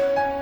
you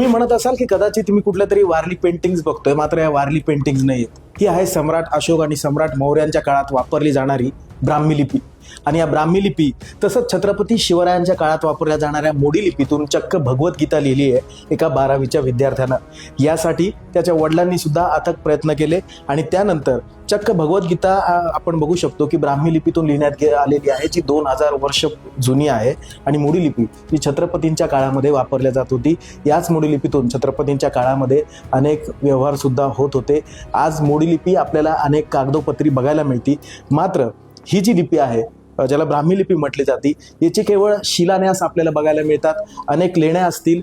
तुम्ही म्हणत असाल की कदाचित मी कुठल्या तरी वारली पेंटिंग्स बघतोय मात्र या वारली पेंटिंग्स नाही आहेत ही आहे सम्राट अशोक आणि सम्राट मौर्यांच्या काळात वापरली जाणारी ब्राह्मी लिपी. आणि या ब्राह्मी लिपी तसंच छत्रपती शिवरायांच्या काळात वापरल्या जाणाऱ्या मोडी लिपीतून चक्क भगवद्गीता लिहिली आहे एका बारावीच्या विद्यार्थ्यानं. यासाठी त्याच्या वडिलांनी सुद्धा अथक प्रयत्न केले आणि त्यानंतर चक्क भगवद्गीता आपण बघू शकतो की ब्राह्मी लिपीतून लिहिण्यात गे- आलेली आहे जी दोन हजार वर्ष जुनी आहे. आणि मोडी लिपी जी छत्रपतींच्या काळामध्ये वापरल्या जात होती याच मोडी लिपीतून छत्रपतींच्या काळामध्ये अनेक व्यवहारसुद्धा होत होते. आज मोडी लिपी आपल्याला अनेक कागदोपत्री बघायला मिळते. मात्र ही जी लिपी आहे ज्याला ब्राह्मी लिपी म्हटली जाते याची केवळ शिलान्यास आपल्याला बघायला मिळतात. अनेक लेण्या असतील.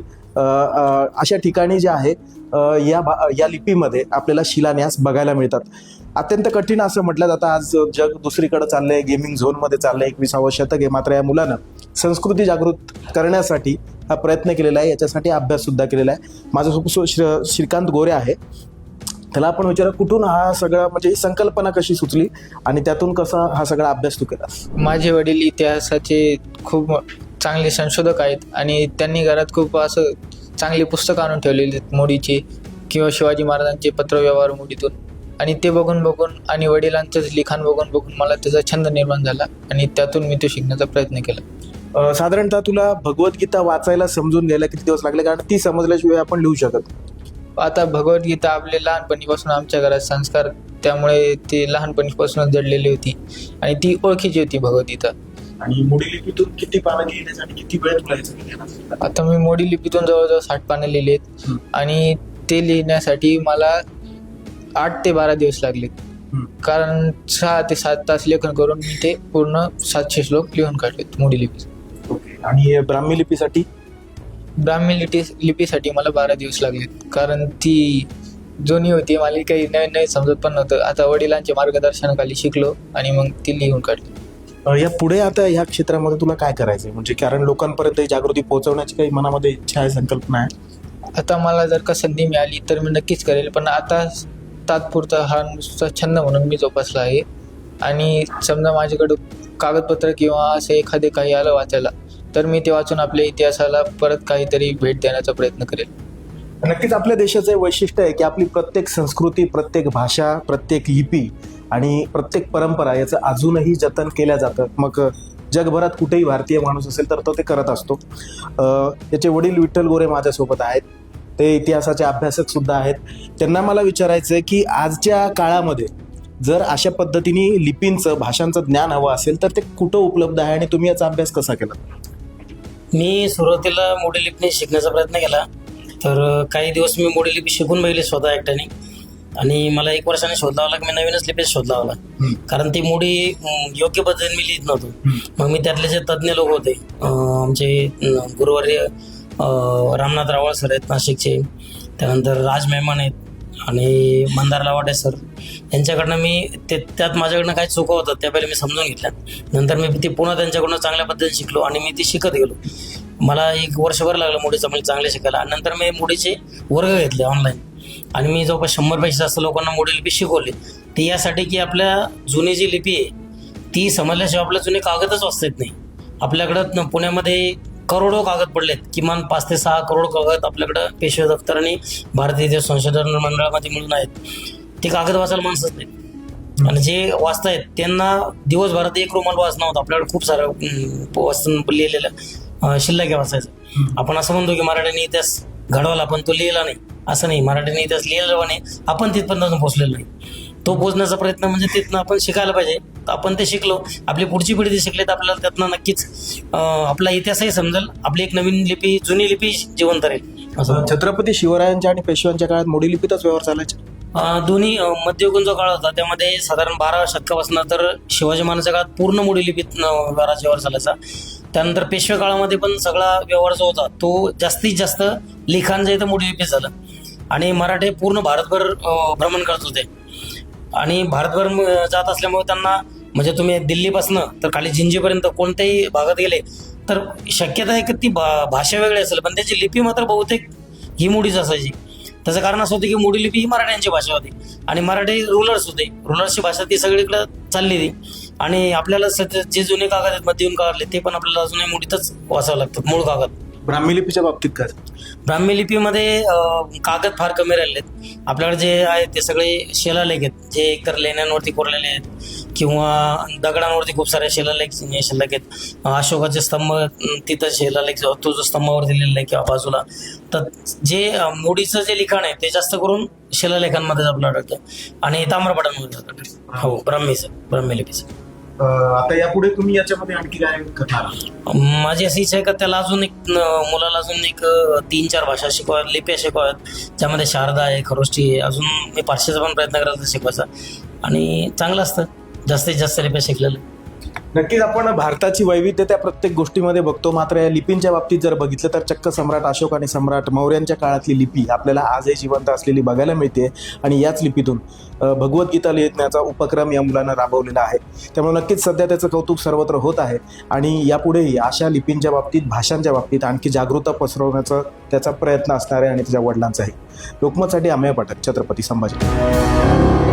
अशा ठिकाणी जे आहे या भा- या लिपीमध्ये आपल्याला शिलान्यास बघायला मिळतात. अत्यंत कठीण असं म्हटलं जातं. आज जग दुसरीकडे आहे गेमिंग झोनमध्ये चाललंय. एकविसावं शतक आहे मात्र या मुलानं संस्कृती जागृत करण्यासाठी हा प्रयत्न केलेला आहे. याच्यासाठी अभ्याससुद्धा केलेला आहे. माझं श्री श्रीकांत गोरे आहे. त्याला आपण विचारा कुठून हा सगळा म्हणजे ही संकल्पना कशी सुचली आणि त्यातून कसा हा सगळा अभ्यास तू केलास? माझे वडील इतिहासाचे खूप चांगले संशोधक आहेत आणि त्यांनी घरात खूप असं चांगली पुस्तकं आणून ठेवलेली आहेत मोडीची किंवा शिवाजी महाराजांचे पत्रव्यवहार मोडीतून. आणि ते बघून बघून आणि वडिलांचंच लिखाण बघून बघून मला त्याचा छंद निर्माण झाला आणि त्यातून मी तो शिकण्याचा प्रयत्न केला. साधारणतः तुला भगवद्गीता वाचायला समजून घ्यायला किती दिवस लागले? कारण ती समजल्याशिवाय आपण लिहू शकत आता भगवद्गीता आपले लहानपणीपासून आमच्या घरात संस्कार त्यामुळे ते लहानपणीपासूनच जडलेली होती. आणि ती ओळखीची होती भगवद्गीता आणि मोडी लिपीतून किती पानं लिहिण्यासाठी किती वेळ तुला? आता मी मोडी लिपीतून जवळजवळ साठ पानं लिहिलेत. हं. आणि ते लिहिण्यासाठी मला आठ ते बारा दिवस लागले हं. कारण सहा ते सात तास लेखन करून मी ते पूर्ण सातशे श्लोक लिहून काढलेत मोडी लिपी ओके. आणि ब्राह्मी लिपीसाठी? ब्राह्मी लिपी लिपीसाठी मला बारा दिवस लागलेत कारण ती जुनी होती मला काही नवीन नवीन समजत पण नव्हतं. आता वडिलांच्या मार्गदर्शनाखाली शिकलो आणि मग ती लिहून काढली. या पुढे आता ह्या क्षेत्रामध्ये तुला काय करायचंय? म्हणजे कारण लोकांपर्यंत जागृती पोहोचवण्याची काही मनामध्ये इच्छा आहे संकल्पना आहे? आता मला जर का संधी मिळाली तर मी नक्कीच करेल. पण आता तात्पुरता हा नुसता छंद म्हणून मी जोपासला आहे. आणि समजा माझ्याकडं कागदपत्र किंवा असं एखादे काही आलं वाचायला तर मी ते वाचून आपल्या इतिहासाला परत काहीतरी भेट देण्याचा प्रयत्न करेल. नक्कीच आपल्या देशाचं वैशिष्ट्य आहे की आपली प्रत्येक संस्कृती प्रत्येक भाषा प्रत्येक लिपी आणि प्रत्येक परंपरा याचं अजूनही जतन केल्या जातं. मग जगभरात कुठेही भारतीय माणूस असेल तर तो ते करत असतो. त्याचे वडील विठ्ठल गोरे माझ्यासोबत आहेत. ते इतिहासाचे अभ्यासक सुद्धा आहेत. त्यांना मला विचारायचं आहे की आजच्या काळामध्ये जर अशा पद्धतीने लिपींचं भाषांचं ज्ञान हवं असेल तर ते कुठं उपलब्ध आहे आणि तुम्ही याचा अभ्यास कसा केला? मी सुरुवातीला मोडी लिपी शिकण्याचा प्रयत्न केला. तर काही दिवस मी मोडी लिपी शिकून बघितली स्वतः एकट्याने. आणि मला एक वर्षाने शोध लावला की मी नवीनच लिपी शोध लावला कारण ती मोडी योग्य पद्धतीने मी लिहित नव्हतो. मग मी त्यातले जे तज्ज्ञ लोक होते आमचे अ, रामनाथ रावळ सर आहेत नाशिकचे. त्यानंतर राज मेहमान आहेत आणि मंदार लावाटे सर यांच्याकडनं मी ते त्यात माझ्याकडनं काही चुका होतात त्या पहिले मी समजून घेतल्या नंतर मी ती पुन्हा त्यांच्याकडनं चांगल्या पद्धतीने शिकलो आणि मी ती शिकत गेलो. मला एक वर्षभर लागलं मुडीचं म्हणजे चांगले शिकायला. आणि नंतर मी मुडीचे वर्ग घेतले ऑनलाईन आणि मी जवळपास शंभरपेक्षा जास्त लोकांना मोडी लिपी शिकवली. ती यासाठी की आपल्या जुनी जी लिपी आहे ती समजल्याशिवाय आपल्या जुने कागदच वाचता येत नाही. आपल्याकडं पुण्यामध्ये करोडो कागद पडलेत. किमान पाच ते सहा करोड कागद आपल्याकडं पेशवे दफ्तर आणि भारतीय संशोधन मंडळामध्ये मिळून आहेत. ते कागद वाचायला माणसंच नाही आणि जे वाचतायत त्यांना दिवसभरात एक रुमाल वाचणं होतं. आपल्याकडे खूप सारं वाचून लिहिलेलं शिल्लक वाचायचं. आपण असं म्हणतो की मराठीने इतिहास घडवला पण तो लिहिला नाही. असं नाही. मराठीने इतिहास लिहिलेला नाही. आपण तिथपर्यंत अजून पोहोचलेलो नाही. तो पोचण्याचा प्रयत्न म्हणजे तिथनं आपण शिकायला पाहिजे. तर आपण ते शिकलो. आपली पुढची पिढी ते शिकले तर आपल्याला त्यातनं नक्कीच आपला इतिहासही समजेल. आपली एक नवीन लिपी जुनी लिपी जिवंत राहील. असं छत्रपती शिवरायांच्या आणि पेशव्यांच्या काळात मोडी लिपीतच व्यवहार चालायचे? दोन्ही मध्ययुगीन जो काळ होता. त्यामध्ये साधारण बारा शतकापासून तर शिवाजी महाराजांच्या काळात पूर्ण मोडी लिपीत व्यवहाराचा व्यवहार चालायचा. त्यानंतर पेशवे काळामध्ये पण सगळा व्यवहार जो होता तो जास्तीत जास्त लिखाण जे आहे ते मोडी लिपीत झालं. आणि मराठे पूर्ण भारतभर भ्रमण करत होते. आणि भारतभर जात असल्यामुळे त्यांना म्हणजे तुम्ही दिल्लीपासनं तर खाली जिंजीपर्यंत कोणत्याही भागात गेले तर शक्यता आहे की ती भा भाषा वेगळी असेल पण त्याची लिपी मात्र बहुतेक ही मुडीच असायची. त्याचं कारण असं होतं की मुडी लिपी ही मराठ्यांची भाषा होती आणि मराठी रुलर्स होते. रुलर्सची भाषा ती सगळीकडे चालली ती आणि आपल्याला सध्या जे जुने कागद आहेत मध्ययुगीन कागदले ते पण आपल्याला अजूनही मुडीतच वाचावं लागतात मूळ कागद. ब्राह्मी लिपीच्या बाबतीत काय? ब्राह्मी लिपीमध्ये अं, कागद फार कमी राहिलेत. आपल्याकडे जे आहे ते सगळे शिलालेख आहेत. जे एकतर लेण्यांवरती कोरलेले आहेत किंवा दगडांवरती खूप सारे शिलालेख शिल्लक आहेत. अशोकाचे स्तंभ अं, तिथं शिलालेख जो- तो जो स्तंभावर दिलेला आहे किंवा बाजूला. तर जे अं, मोडीचं जे लिखाण आहे ते जास्त करून शिलालेखांमध्येच आपलं आढळतं. आणि ताम्रपटांमध्ये आढळतं. हो ब्राह्मीचं ब्राह्मी लिपीचं आता यापुढे तुम्ही याच्यामध्ये आणखी काय करणार माझी अशी इच्छा आहे का त्याला अजून एक न- मुलाला अजून एक अ, तीन चार भाषा शिकवा लिप्या शिकवाव्यात ज्यामध्ये शारदा आहे खरोष्टी आहे अजून मी पाचशेचा पण प्रयत्न करायचा शिकवायचा. आणि चांगलं असतं. जास्तीत जास्त लिप्या शिकलेलं. नक्कीच आपण भारताची वैविध्यता प्रत्येक गोष्टीमध्ये बघतो. मात्र या लिपींच्या बाबतीत जर बघितलं तर चक्क सम्राट अशोक आणि सम्राट मौर्यांच्या काळातली लिपी आपल्याला आजही जिवंत असलेली बघायला मिळते. आणि याच लिपीतून भगवद्गीता लिहिण्याचा उपक्रम या मुलांना राबवलेला आहे. त्यामुळे नक्कीच सध्या त्याचं कौतुक सर्वत्र होत आहे. आणि यापुढेही अशा लिपींच्या बाबतीत भाषांच्या बाबतीत आणखी जागरूकता पसरवण्याचा त्याचा प्रयत्न असणार आहे आणि त्याच्या वडिलांचाही. लोकमतसाठी अमेय पाठक छत्रपती संभाजी.